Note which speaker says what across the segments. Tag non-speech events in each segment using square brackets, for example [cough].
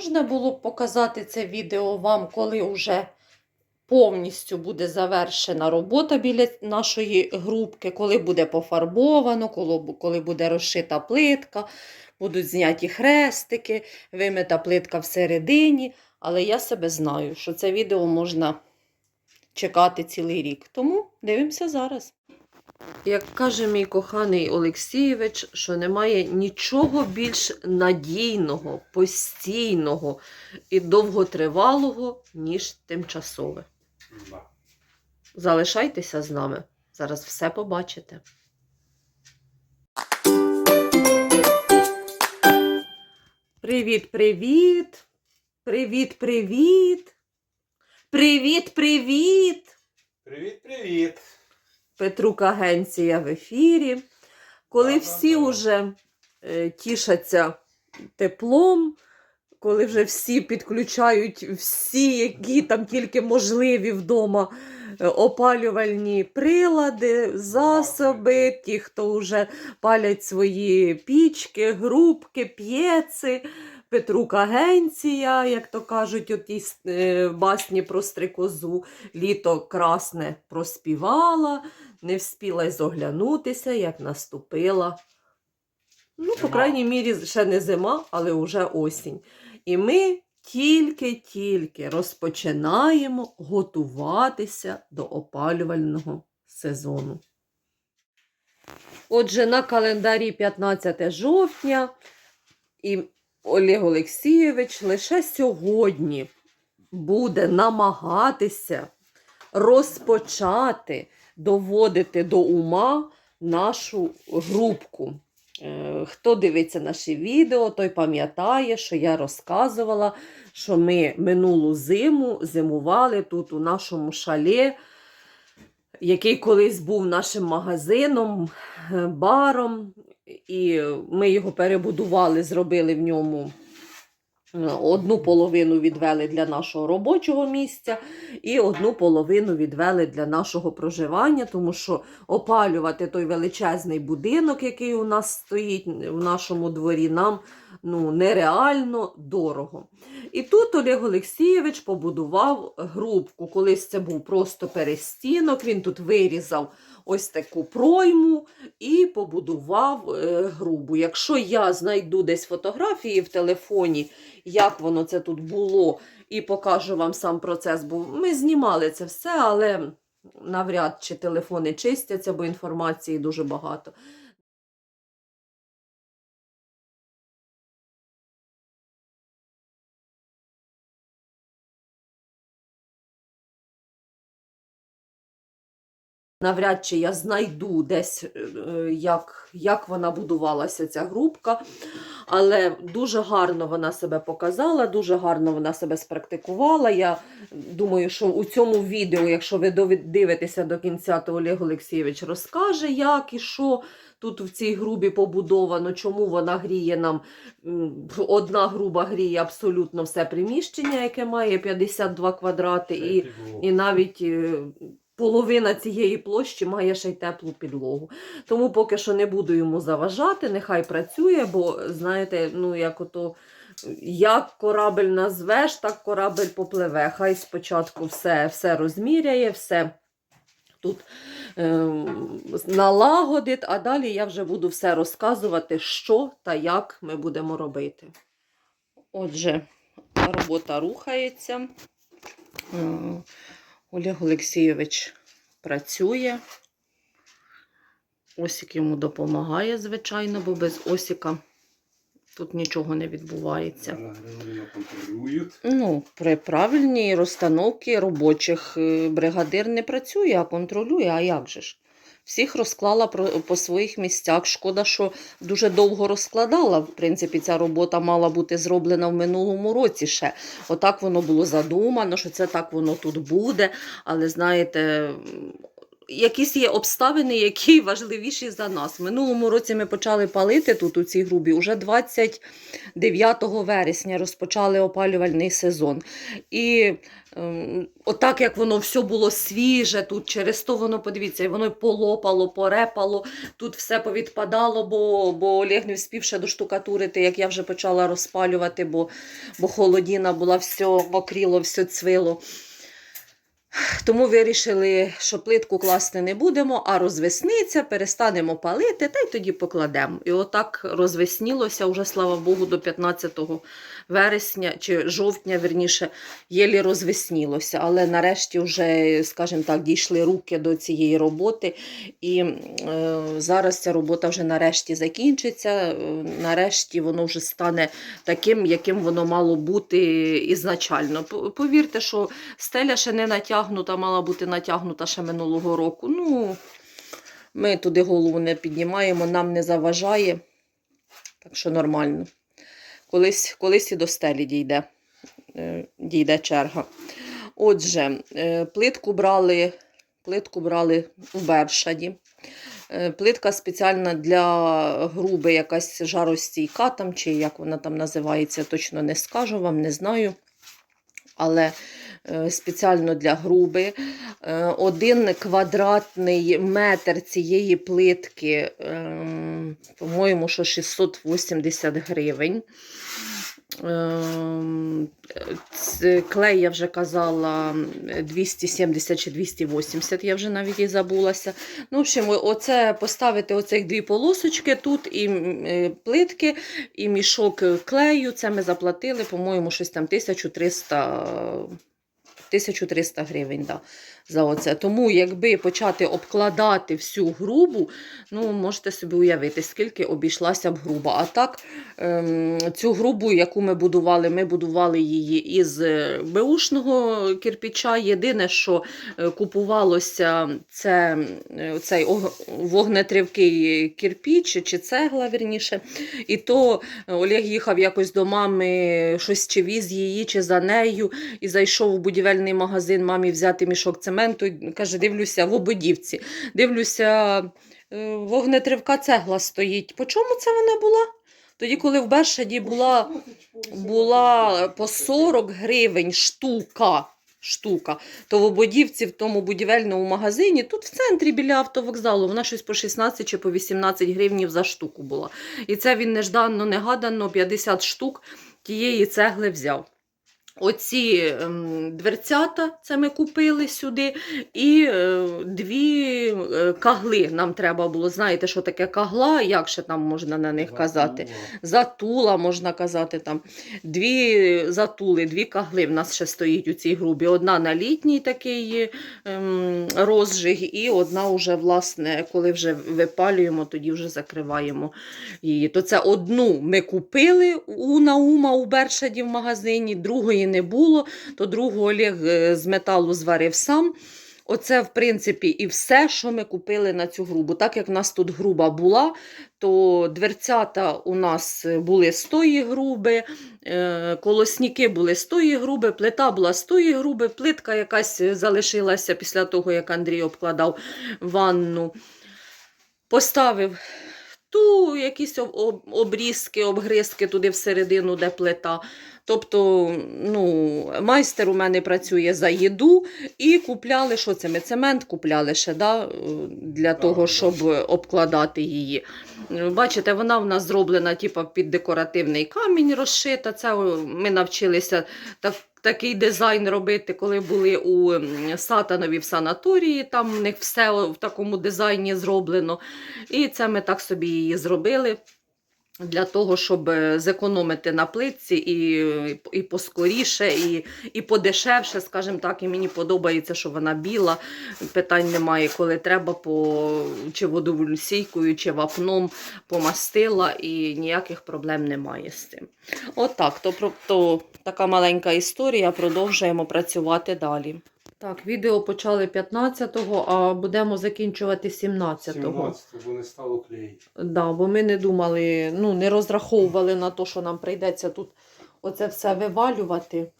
Speaker 1: можна було б показати це відео вам, коли вже повністю буде завершена робота біля нашої грубки, коли буде пофарбовано, коли, буде розшита плитка, будуть зняті хрестики, вимита плитка всередині. Але я себе знаю, що це відео можна чекати цілий рік. Тому дивимося зараз. Як каже мій коханий Олексійович, що немає нічого більш надійного, постійного і довготривалого, ніж тимчасове. Залишайтеся з нами. Зараз все побачите. Привіт-привіт! Привіт-привіт! Привіт, привіт! Привіт, привіт! Петрук Агенція в ефірі. Коли всі вже е, тішаться теплом, коли вже всі підключають всі, які там тільки можливі вдома е, опалювальні прилади, засоби, ті, хто вже палять свої пічки, грубки, п'єци. Петрук Агенція, як то кажуть, у тій е, басні про стрикозу, літо красне проспівала, не вспіла й зоглянутися, як наступила. Ну, по крайній мірі, ще не зима, але вже осінь. І ми тільки-тільки розпочинаємо готуватися до опалювального сезону. Отже, на календарі 15 жовтня і Олег Олексійович лише сьогодні буде намагатися розпочати доводити до ума нашу групку. Е, Хто дивиться наші відео, той пам'ятає, що я розказувала, що ми минулу зиму зимували тут у нашому шалі, який колись був нашим магазином, е, баром, і ми його перебудували, зробили в ньому. Е, Одну половину відвели для нашого робочого місця, і одну половину відвели для нашого проживання, тому що опалювати той величезний будинок, який у нас стоїть в нашому дворі, нам ну, нереально дорого. І тут Олег Олексійович побудував грубку. Колись це був просто перестінок, він тут вирізав ось таку пройму і побудував е, грубу. Якщо я знайду десь фотографії в телефоні, як воно це тут було, і покажу вам сам процес, бо ми знімали це все, але навряд чи телефони чистяться, бо інформації дуже багато. Навряд чи я знайду десь, е, як, як вона будувалася, ця групка. Але дуже гарно вона себе показала, дуже гарно вона себе спрактикувала. Я думаю, що у цьому відео, якщо ви дивитеся до кінця, то Олег Олексійович розкаже, як і що тут в цій грубі побудовано, чому вона гріє нам. Одна груба гріє абсолютно все приміщення, яке має 52 квадрати. І і навіть е, половина цієї площі має ще й теплу підлогу. Тому поки що не буду йому заважати, нехай працює, бо знаєте, ну як ото. Як корабель назвеш, так корабель попливе. Хай спочатку все, все розміряє, все тут ем, налагодить, а далі я вже буду все розказувати, що та як ми будемо робити. Отже, робота рухається. Олег Олексійович працює. Осік йому допомагає, звичайно, бо без Осіка тут нічого не відбувається. Ну, при правильній розстановці робочих е, бригадир не працює, а контролює. А як же ж? Всіх розклала по своїх місцях. Шкода, що дуже довго розкладала. В принципі, ця робота мала бути зроблена в минулому році ще. Отак воно було задумано, що це так воно тут буде. Але знаєте, якісь є обставини, які важливіші за нас. В минулому році ми почали палити тут у цій грубі. Уже 29 вересня розпочали опалювальний сезон. І ем, отак як воно все було свіже, тут через то воно, подивіться, воно полопало, порепало, тут все повідпадало, бо, бо Олег не вспів ще доштукатурити, як я вже почала розпалювати, бо, бо холодіна була, все мокріло, все цвило. Тому вирішили, що плитку класти не будемо, а розвесниться, перестанемо палити, та й тоді покладемо. І отак розвеснілося вже, слава Богу, до 15 вересня чи жовтня, верніше, єлі розвеснілося. Але нарешті вже, скажімо так, дійшли руки до цієї роботи. І е, зараз ця робота вже нарешті закінчиться. Е, Нарешті воно вже стане таким, яким воно мало бути ізначально. Повірте, що стеля ще не натягнута, мала бути натягнута ще минулого року. Ну, ми туди голову не піднімаємо, нам не заважає. Так що нормально. Колись, колись і до стелі дійде, е, дійде черга. Отже, е, плитку брали, плитку брали у Бершаді. Е, Плитка спеціальна для груби, якась жаростійка там, чи як вона там називається, точно не скажу вам, не знаю. Але спеціально для груби. Е, Один квадратний метр цієї плитки, ем, по-моєму, що 680 гривень. Ем, Клей, я вже казала, 270 чи 280, я вже навіть і забулася. Ну, в общем, оце поставити оцих дві полосочки тут, і е, плитки, і мішок клею. Це ми заплатили, по-моєму, щось там 1300, 1300 гривень. Да, за оце. Тому, якби почати обкладати всю грубу, ну, можете собі уявити, скільки обійшлася б груба. А так, ем, цю грубу, яку ми будували, ми будували її із е, беушного кирпича. Єдине, що е, купувалося, це е, цей ог- вогнетривкий кирпіч чи цегла, вірніше. І то Олег їхав якось до мами, щось чи віз її, чи за нею, і зайшов у будівельний магазин мамі взяти мішок цементу. І каже, дивлюся в ободівці. Дивлюся, е, вогнетривка цегла стоїть. По чому це вона була? Тоді, коли в Бершаді була, була по 40 гривень штука, штука, то в ободівці в тому будівельному магазині, тут в центрі біля автовокзалу, вона щось по 16 чи по 18 гривнів за штуку була. І це він нежданно, негадано 50 штук тієї цегли взяв. Оці ем, дверцята, це ми купили сюди, і е, дві е, кагли нам треба було. Знаєте, що таке кагла, як ще там можна на них казати? Затула, можна казати там. Дві затули, дві кагли в нас ще стоїть у цій грубі. Одна на літній такий ем, розжиг, і одна вже, власне, коли вже випалюємо, тоді вже закриваємо її. То це одну ми купили у Наума у Бершаді в магазині, другої не було, то другу Олег е, з металу зварив сам. Оце, в принципі, і все, що ми купили на цю грубу. Так як в нас тут груба була, то дверцята у нас були з тої груби, е, колосніки були з тої груби, плита була з тої груби, плитка якась залишилася після того, як Андрій обкладав ванну. Поставив ту якісь об- об- обрізки, обгризки туди всередину, де плита. Тобто, ну, майстер у мене працює за їду і купляли, що це ми цемент купляли ще да, для того, щоб обкладати її. Бачите, вона в нас зроблена типу, під декоративний камінь розшита. Це ми навчилися так, такий дизайн робити, коли були у Сатанові в санаторії. Там в них все в такому дизайні зроблено. І це ми так собі її зробили. Для того, щоб зекономити на плитці і, і поскоріше, і, і подешевше, скажімо так, і мені подобається, що вона біла. Питань немає, коли треба, по, чи водовульсійкою, чи вапном помастила, і ніяких проблем немає з цим. Отак, то, про- то така маленька історія, продовжуємо працювати далі. Так, відео почали 15-го, а будемо закінчувати 17-го.
Speaker 2: 17, бо не стало клеїти.
Speaker 1: Да, бо ми не думали, ну, не розраховували на те, що нам прийдеться тут оце все вивалювати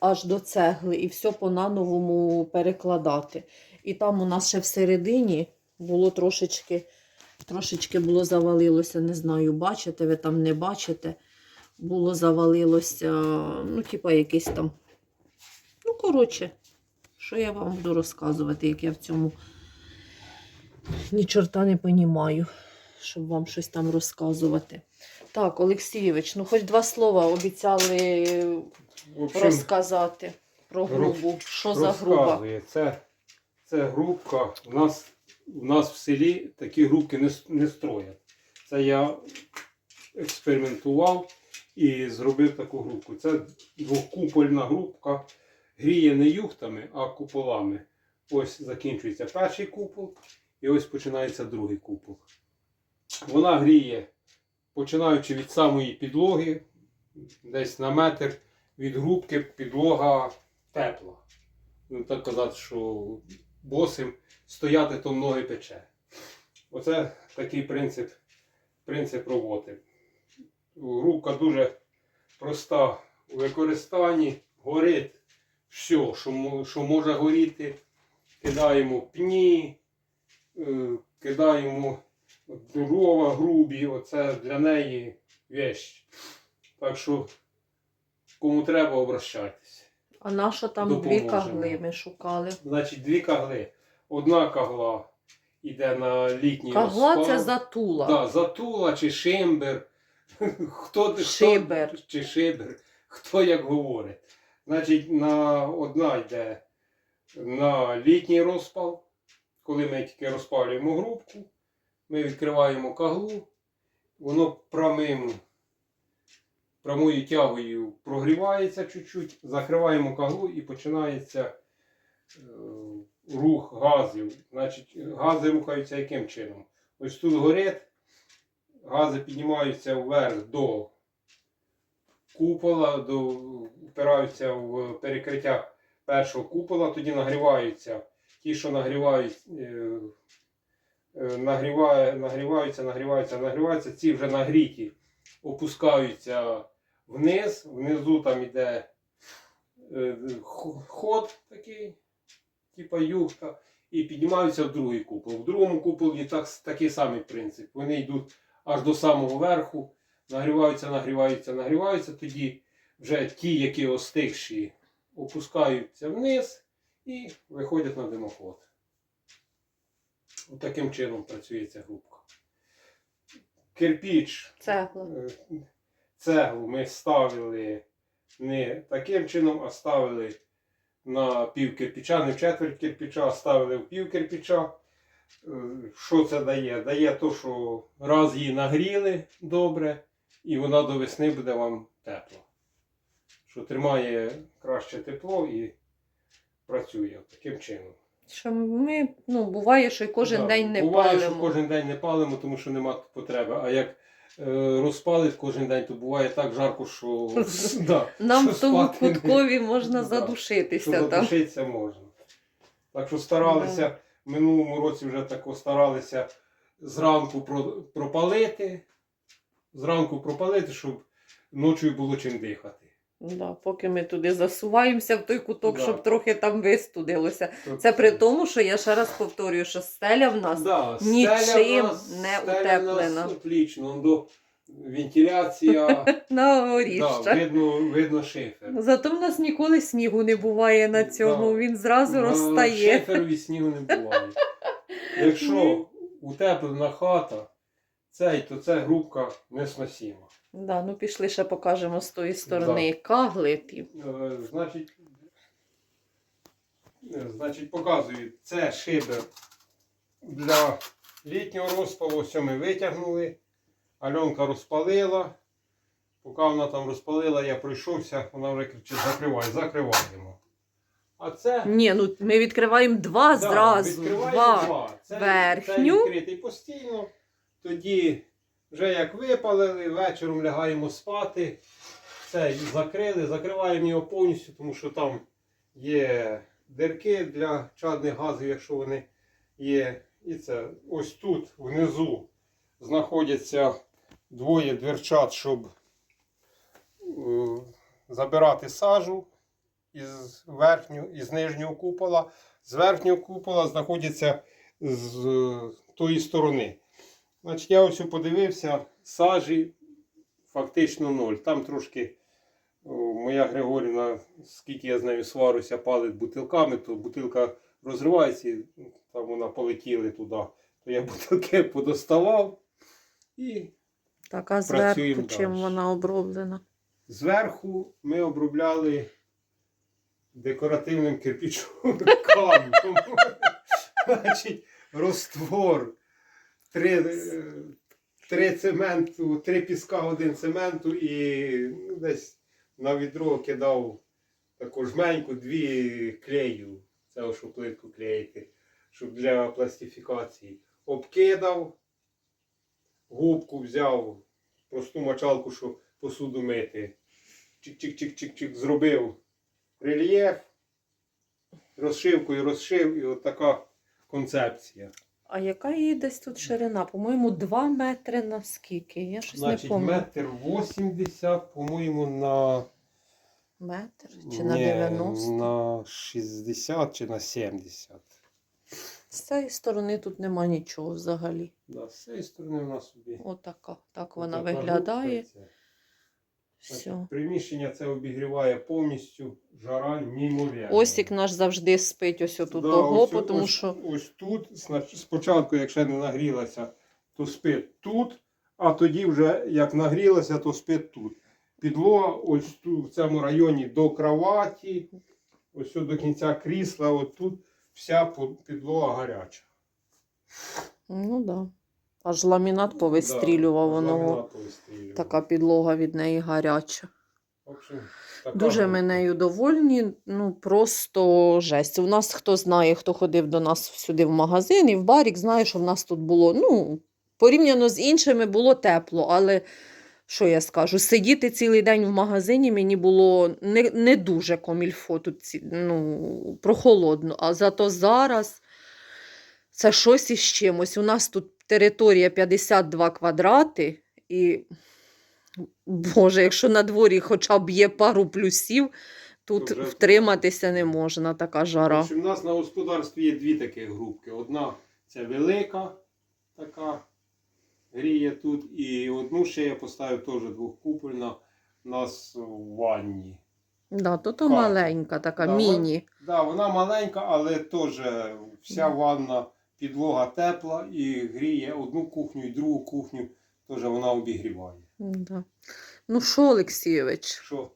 Speaker 1: аж до цегли і все по-нановому перекладати. І там у нас ще всередині було трошечки, трошечки було завалилося, не знаю, бачите, ви там не бачите. Було завалилося, ну, типа якийсь там. Коротше, що я вам буду розказувати, як я в цьому ні чорта не понімаю, щоб вам щось там розказувати. Так, Олексійович, ну хоч два слова обіцяли
Speaker 2: общем,
Speaker 1: розказати про грубу. Що за груба?
Speaker 2: Це, це грубка. У нас, у нас в селі такі грубки не, не строять. Це я експериментував і зробив таку грубку. Це двокупольна грубка. Гріє не юхтами, а куполами. Ось закінчується перший купол, і ось починається другий купол. Вона гріє, починаючи від самої підлоги, десь на метр від грубки підлога тепла. Ну, так казати, що босим стояти, то ноги пече. Оце такий принцип, принцип роботи. Грубка дуже проста у використанні, горить все, що, що може горіти. Кидаємо пні, е, кидаємо дрова грубі, оце для неї вещь. Так що, кому треба, обращайтеся.
Speaker 1: А на що там дві кагли ми шукали?
Speaker 2: Значить, дві кагли. Одна кагла йде на літній
Speaker 1: Кагла
Speaker 2: розпал.
Speaker 1: це затула.
Speaker 2: Да, затула чи шимбер. [laughs] Хто, хто-
Speaker 1: Шибер.
Speaker 2: Чи шибер. Хто як говорить. Значить, на, одна йде на літній розпал. Коли ми тільки розпалюємо грубку, ми відкриваємо каглу, воно прямим, прямою тягою прогрівається чуть-чуть, закриваємо каглу і починається е, рух газів. Значить, гази рухаються яким чином? Ось тут горить, гази піднімаються вверх до купола, до, впираються в перекриття першого купола, тоді нагріваються. Ті, що нагрівають, е, е, нагріває, нагріваються, нагріваються, нагріваються, ці вже нагріті, опускаються вниз, внизу там іде е, ход такий, типа юшка, і піднімаються в другий купол. В другому куполі так, такий самий принцип. Вони йдуть аж до самого верху, нагріваються, нагріваються, нагріваються. Тоді вже ті, які остигші, опускаються вниз і виходять на димоход. От таким чином працює ця грубка. Кирпіч
Speaker 1: Цегла.
Speaker 2: Е, цеглу ми ставили не таким чином, а ставили на пів кирпича, не в четверть кирпича, а ставили в пів кирпича. Е, Що це дає? Дає то, що раз її нагріли добре, і вона до весни буде вам тепла. Що тримає краще тепло і працює таким чином.
Speaker 1: Що ми, ну, буває, що й кожен
Speaker 2: Да,
Speaker 1: день не
Speaker 2: буває,
Speaker 1: палимо.
Speaker 2: що кожен день не палимо, тому що нема потреби. А як е, розпалить кожен день, то буває так жарко, що, [laughs] [laughs] да,
Speaker 1: Нам
Speaker 2: що
Speaker 1: в тому
Speaker 2: не-
Speaker 1: куткові можна [laughs]
Speaker 2: Да,
Speaker 1: задушитися
Speaker 2: що
Speaker 1: там.
Speaker 2: задушитися можна. Так що старалися, в минулому році вже тако старалися зранку про- пропалити, зранку пропалити, щоб ночою було чим дихати.
Speaker 1: Да, поки ми туди засуваємося в той куток,
Speaker 2: Да.
Speaker 1: щоб трохи там вистудилося.
Speaker 2: Тобто
Speaker 1: Це при тому, що я ще раз повторюю, що стеля в нас
Speaker 2: Да,
Speaker 1: нічим
Speaker 2: стеля в нас-
Speaker 1: не
Speaker 2: стеля в
Speaker 1: утеплена.
Speaker 2: нас Отлично, до вентиляція, [laughs]
Speaker 1: на
Speaker 2: да, видно, видно шифер.
Speaker 1: Зато в нас ніколи снігу не буває на цьому.
Speaker 2: Да.
Speaker 1: Він зразу
Speaker 2: На
Speaker 1: розстає.
Speaker 2: шиферові снігу не буває. [laughs] Якщо утеплена хата, цей, то це грубка несносіма.
Speaker 1: Да, ну пішли ще покажемо з тої сторони кагли. ті.
Speaker 2: Е, Значить, е, значить, показую, це шибер для літнього розпалу. Ось ми витягнули. Альонка розпалила. Поки вона там розпалила, я пройшовся, вона вже кричить, закривай, закриваємо. А це
Speaker 1: Ні, ну ми відкриваємо два
Speaker 2: Да,
Speaker 1: зразу.
Speaker 2: відкриваємо
Speaker 1: Два.
Speaker 2: два. Це,
Speaker 1: Верхню.
Speaker 2: Це відкритий постійно. Тоді, вже як випалили, вечором лягаємо спати. Це закрили, закриваємо його повністю, тому що там є дирки для чадних газів, якщо вони є. І це ось тут внизу знаходяться двоє дверчат, щоб е, забирати сажу із верхнього, із нижнього купола з верхнього купола знаходяться з е, тої сторони. Значить, я ось подивився, сажі фактично ноль. Там трошки моя Григорівна, скільки я з нею сваруся, палить бутилками, то бутилка розривається, і там вона полетіли туди. То я [laughs] бутилки подоставав і
Speaker 1: Так, а
Speaker 2: Працюємо
Speaker 1: зверху чим
Speaker 2: далі.
Speaker 1: вона оброблена?
Speaker 2: Зверху ми обробляли декоративним кирпичом [laughs] камнем. Значить, роствор, три, е, три цементу, три піска, один цементу і ну, десь на відро кидав таку жменьку, дві клею. Це ось, що плитку клеїти, щоб для пластифікації. Обкидав, губку взяв, просту мочалку, щоб посуду мити. Чик-чик-чик-чик-чик зробив рельєф, розшивкою розшив, і от така концепція.
Speaker 1: А яка її десь тут ширина? По-моєму, 2 метри на скільки? Я щось
Speaker 2: Значить,
Speaker 1: не пам'ятаю.
Speaker 2: метр 80, по-моєму, на,
Speaker 1: Метр чи на
Speaker 2: Ні,
Speaker 1: 90?
Speaker 2: на 60 чи на 70.
Speaker 1: З цієї сторони тут нема нічого взагалі.
Speaker 2: Да, з цієї сторони вона собі.
Speaker 1: Отака. Так вона виглядає.
Speaker 2: рухається.
Speaker 1: Все.
Speaker 2: Приміщення це обігріває повністю, жара неймовірна.
Speaker 1: Осік наш завжди спить ось отут
Speaker 2: Да,
Speaker 1: того,
Speaker 2: ось,
Speaker 1: тому
Speaker 2: ось,
Speaker 1: що
Speaker 2: ось тут, спочатку, якщо не нагрілася, то спить тут, а тоді вже як нагрілася, то спить тут. Підлога ось тут, в цьому районі до кроваті, ось тут до кінця крісла, от тут вся підлога гаряча.
Speaker 1: ну да. Аж ламінат повистрілював
Speaker 2: Да,
Speaker 1: воно. Така підлога від неї гаряча.
Speaker 2: Общем, така
Speaker 1: Дуже ми нею довольні, ну просто жесть. У нас хто знає, хто ходив до нас сюди в магазин і в барік, знає, що в нас тут було, ну, порівняно з іншими було тепло, але що я скажу, сидіти цілий день в магазині мені було не, не дуже комільфо тут ну, прохолодно. А зато зараз це щось із чимось. У нас тут територія 52 квадрати, і Боже, якщо на дворі хоча б є пару плюсів, тут
Speaker 2: вже-
Speaker 1: втриматися не можна, така жара.
Speaker 2: у нас на господарстві є дві такі групки. Одна це велика, така гріє тут. І одну ще я поставив теж двохкупольна у нас в ванні.
Speaker 1: Да, то то маленька, така
Speaker 2: Да,
Speaker 1: міні.
Speaker 2: Да, вона маленька, але теж вся ванна підлога тепла і гріє одну кухню і другу кухню, теж вона обігріває.
Speaker 1: Да. Ну що, Олексійович,
Speaker 2: Що?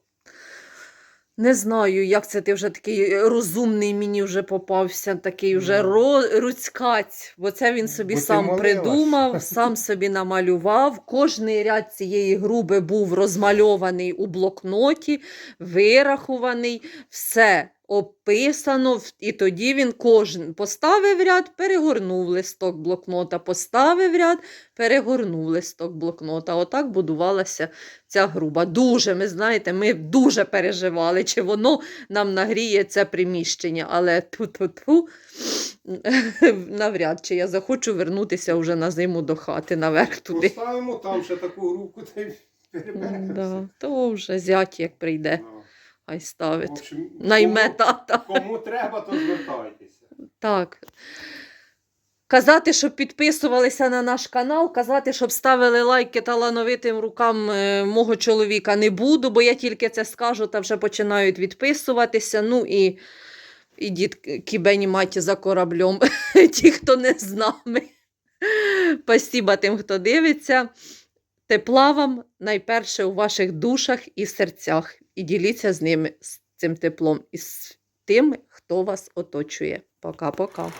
Speaker 1: не знаю, як це ти вже такий розумний мені вже попався, такий вже
Speaker 2: Ну.
Speaker 1: ро- руцькаць, бо це він собі
Speaker 2: Бо
Speaker 1: сам придумав, [laughs] сам собі намалював. Кожний ряд цієї груби був розмальований у блокноті, вирахуваний, все описано, і тоді він кожен поставив ряд, перегорнув листок блокнота, поставив ряд, перегорнув листок блокнота. Отак будувалася ця груба. Дуже, ми знаєте, ми дуже переживали, чи воно нам нагріє це приміщення, але ту-ту-ту. [laughs] Навряд чи я захочу вернутися вже на зиму до хати наверх туди.
Speaker 2: Поставимо там ще таку групку та й переберемося.
Speaker 1: Да, то вже зять як прийде, Хай
Speaker 2: В
Speaker 1: ставить.
Speaker 2: общем,
Speaker 1: Найме
Speaker 2: кому-
Speaker 1: тата.
Speaker 2: Кому треба, то звертайтеся.
Speaker 1: Так. Казати, щоб підписувалися на наш канал, казати, щоб ставили лайки талановитим рукам е, мого чоловіка не буду, бо я тільки це скажу, та вже починають відписуватися. Ну і ідіть кібені маті за кораблем, [laughs] ті, хто не з нами. Спасіба тим, хто дивиться. Тепла вам найперше у ваших душах і серцях. І діліться з ними з цим теплом і з тими, хто вас оточує. Пока-пока.